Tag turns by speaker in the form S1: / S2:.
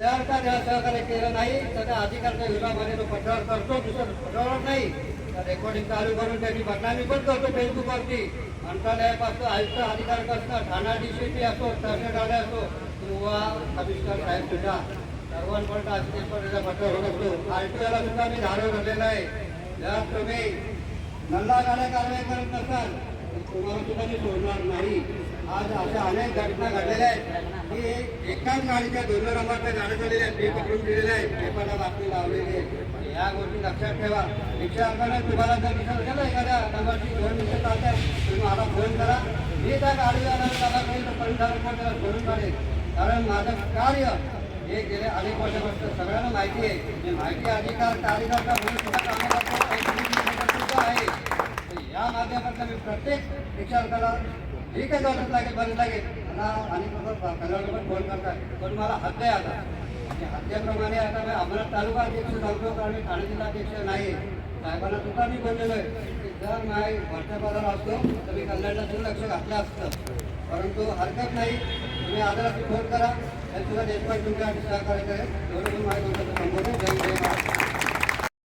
S1: जर का त्या सहकार्य केलं नाही तर त्या अधिकाऱ्याच्या विभागामध्ये तो पत्रावर करतो दुसरं पत्रावर नाही. तर रेकॉर्डिंग चालू करून त्याची बदनामी पण करतो फेसबुकवरती. मंत्रालयापासून आयुक्त अधिकाऱ्यापासून ठाणा डीसीपी असो तहसीलदार असो किंवा कमिशनर साहेब सुद्धा. सर्वांपर्यंत अध्यक्षपदाचा पत्र होत असतो. आर टी ओला सुद्धा मी धारव धरलेला आहे. जर तुम्ही नल्ला गाड्या कारवाई करत नसाल तर तुम्हाला सुद्धा मी सोडणार नाही. आज अशा अनेक घटना घडलेल्या आहेत की एकाच गाडीच्या दोन नंबरच्या गाड्या झालेल्या आहेत. ते पकडून दिलेले आहेत. पेपरला बातमी लावलेली आहे या गोष्टी लक्षात ठेवा. रिक्षा असताना तुम्हाला जर दिसत असेल ना एखाद्या नंबरची दोन मिनिटं चालतात तुम्ही मला फोन करा. मी त्या गाडीला त्याला काही तर पंधरा रुपये त्याला सोडून काढेल कारण माझं कार्य हे गेले अनेक वर्षापासून सगळ्यांना माहिती आहे. मी माहिती अधिकार कार्यकर्ता म्हणून सुद्धा कामं आहे. या माध्यमातून मी प्रत्येक रिक्षाला ठीक आहे गरज लागेल बरं लागेल. आणि कल्याण पण फोन करतात. पण मला हद्द आहे आता. आणि आता मी अमरावती तालुका अध्यक्ष सांगतो कारण ठाणे जिल्हा अध्यक्ष नाही. साहेबांना सुद्धा मी बोललेलो आहे. की जर माझ्या वरच्या बाजार असतो तर मी कल्याणला दुर्लक्ष घातलं असतं. परंतु हरकत नाही. तुम्ही आदराची फोन करा. आणि तुला देशपांडे तुमच्यासाठी सहकार्य करेल एवढं मी माझ्या संबोधन